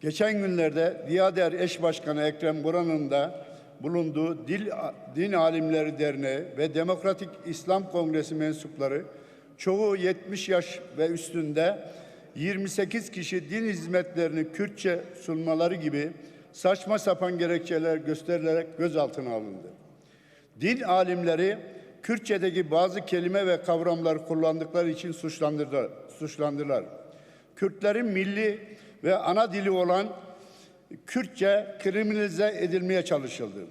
Geçen günlerde Diyader Eş Başkanı Ekrem Buran'ın da bulunduğu Dil, Din Alimleri Derneği ve Demokratik İslam Kongresi mensupları çoğu 70 yaş ve üstünde 28 kişi din hizmetlerini Kürtçe sunmaları gibi saçma sapan gerekçeler gösterilerek gözaltına alındı. Din alimleri Kürtçedeki bazı kelime ve kavramları kullandıkları için suçlandırdılar. suçlandılar. Kürtlerin milli ve ana dili olan Kürtçe kriminalize edilmeye çalışıldı.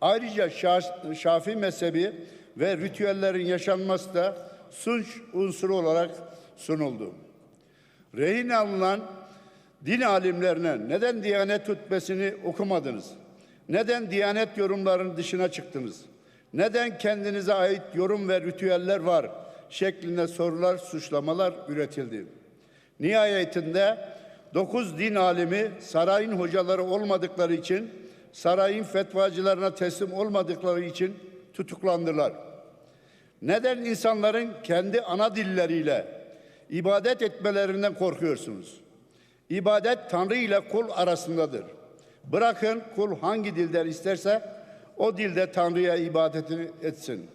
Ayrıca Şa- Şafii mezhebi ve ritüellerin yaşanması da suç unsuru olarak sunuldu. Rehin alınan din alimlerine neden Diyanet hutbesini okumadınız? Neden Diyanet yorumlarının dışına çıktınız? Neden kendinize ait yorum ve ritüeller var şeklinde sorular, suçlamalar üretildi. Nihayetinde dokuz din alimi sarayın hocaları olmadıkları için, sarayın fetvacılarına teslim olmadıkları için tutuklandılar. Neden insanların kendi ana dilleriyle ibadet etmelerinden korkuyorsunuz? İbadet Tanrı ile kul arasındadır. Bırakın kul hangi dilden isterse o dilde Tanrı'ya ibadetini etsin.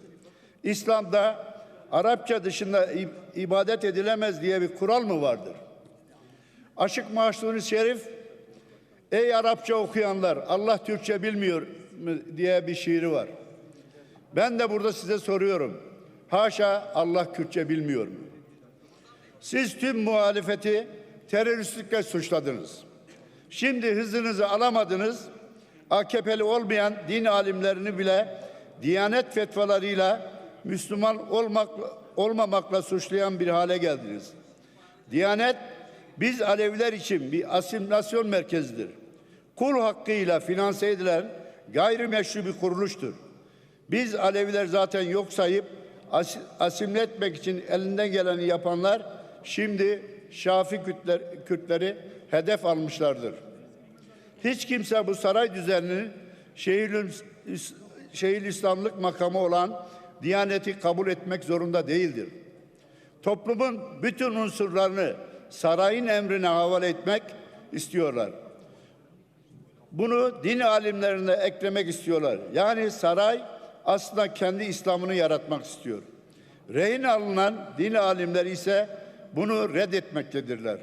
İslam'da Arapça dışında ibadet edilemez diye bir kural mı vardır? Aşık Maşruni Şerif Ey Arapça okuyanlar Allah Türkçe bilmiyor mu diye bir şiiri var. Ben de burada size soruyorum. Haşa Allah Kürtçe bilmiyor mu? Siz tüm muhalefeti teröristlikle suçladınız. Şimdi hızınızı alamadınız. AKP'li olmayan din alimlerini bile Diyanet fetvalarıyla Müslüman olmak, olmamakla suçlayan bir hale geldiniz. Diyanet biz Aleviler için bir asimilasyon merkezidir. Kul hakkıyla finanse edilen gayrimeşru bir kuruluştur. Biz Aleviler zaten yok sayıp as- asimle etmek için elinden geleni yapanlar şimdi Şafi Kürtler, Kürtleri hedef almışlardır. Hiç kimse bu saray düzeninin şehir, şehir İslamlık makamı olan Diyaneti kabul etmek zorunda değildir. Toplumun bütün unsurlarını sarayın emrine havale etmek istiyorlar. Bunu din alimlerine eklemek istiyorlar. Yani saray aslında kendi İslam'ını yaratmak istiyor. Rehin alınan din alimleri ise bunu reddetmektedirler.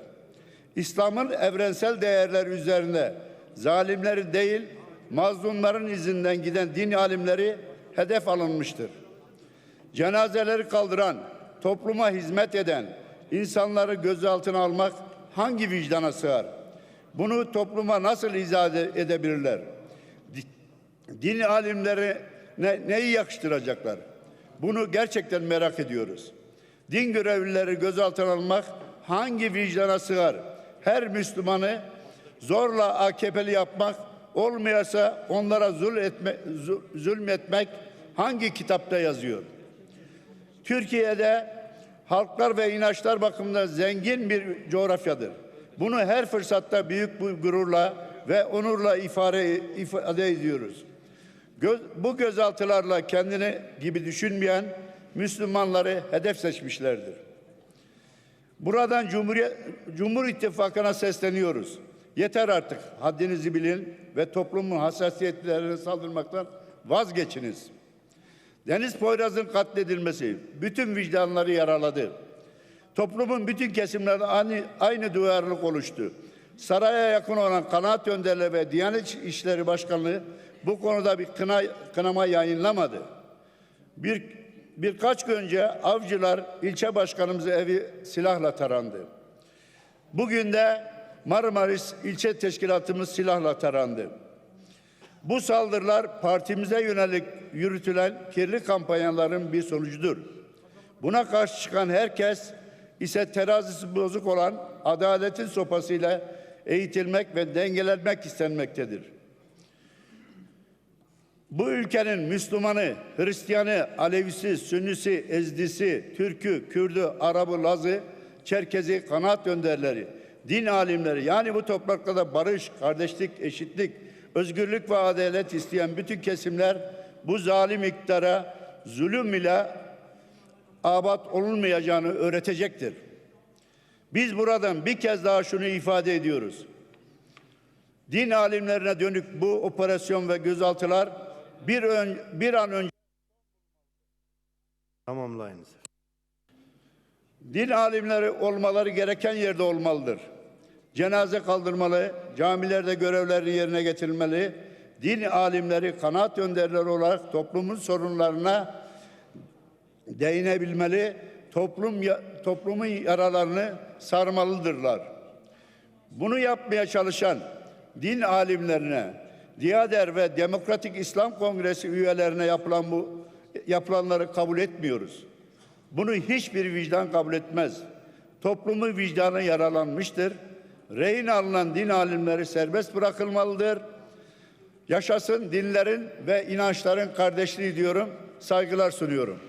İslam'ın evrensel değerler üzerine zalimleri değil, mazlumların izinden giden din alimleri hedef alınmıştır. Cenazeleri kaldıran, topluma hizmet eden insanları gözaltına almak hangi vicdana sığar? Bunu topluma nasıl izah ede- edebilirler? Di- Din alimleri ne, neyi yakıştıracaklar? Bunu gerçekten merak ediyoruz. Din görevlileri gözaltına almak hangi vicdana sığar? Her Müslümanı zorla AKP'li yapmak olmayasa onlara zul etme, zul- zulmetmek hangi kitapta yazıyor? Türkiye'de halklar ve inançlar bakımından zengin bir coğrafyadır. Bunu her fırsatta büyük bir gururla ve onurla ifade, ifade ediyoruz. Göz, bu gözaltılarla kendini gibi düşünmeyen Müslümanları hedef seçmişlerdir. Buradan Cumhuriyet, Cumhur İttifakı'na sesleniyoruz. Yeter artık haddinizi bilin ve toplumun hassasiyetlerine saldırmaktan vazgeçiniz. Deniz Poyraz'ın katledilmesi bütün vicdanları yaraladı. Toplumun bütün kesimlerinde aynı, aynı duyarlılık oluştu. Saraya yakın olan kanaat önderleri ve Diyanet İşleri Başkanlığı bu konuda bir kına, kınama yayınlamadı. Bir, birkaç gün önce avcılar ilçe başkanımızın evi silahla tarandı. Bugün de Marmaris ilçe teşkilatımız silahla tarandı. Bu saldırılar partimize yönelik yürütülen kirli kampanyaların bir sonucudur. Buna karşı çıkan herkes ise terazisi bozuk olan adaletin sopasıyla eğitilmek ve dengelenmek istenmektedir. Bu ülkenin Müslümanı, Hristiyanı, Alevisi, Sünnisi, Ezdisi, Türkü, Kürdü, Arabı, Lazı, Çerkezi, kanaat önderleri, din alimleri yani bu topraklarda barış, kardeşlik, eşitlik, özgürlük ve adalet isteyen bütün kesimler bu zalim iktidara zulüm ile abat olunmayacağını öğretecektir. Biz buradan bir kez daha şunu ifade ediyoruz. Din alimlerine dönük bu operasyon ve gözaltılar bir, ön, bir an önce Tamamlayınız. Din alimleri olmaları gereken yerde olmalıdır. Cenaze kaldırmalı, camilerde görevlerini yerine getirilmeli. Din alimleri kanaat önderleri olarak toplumun sorunlarına değinebilmeli, toplum toplumun yaralarını sarmalıdırlar. Bunu yapmaya çalışan din alimlerine, Diyader ve Demokratik İslam Kongresi üyelerine yapılan bu yapılanları kabul etmiyoruz. Bunu hiçbir vicdan kabul etmez. Toplumun vicdanı yaralanmıştır. Rehin alınan din alimleri serbest bırakılmalıdır. Yaşasın dinlerin ve inançların kardeşliği diyorum. Saygılar sunuyorum.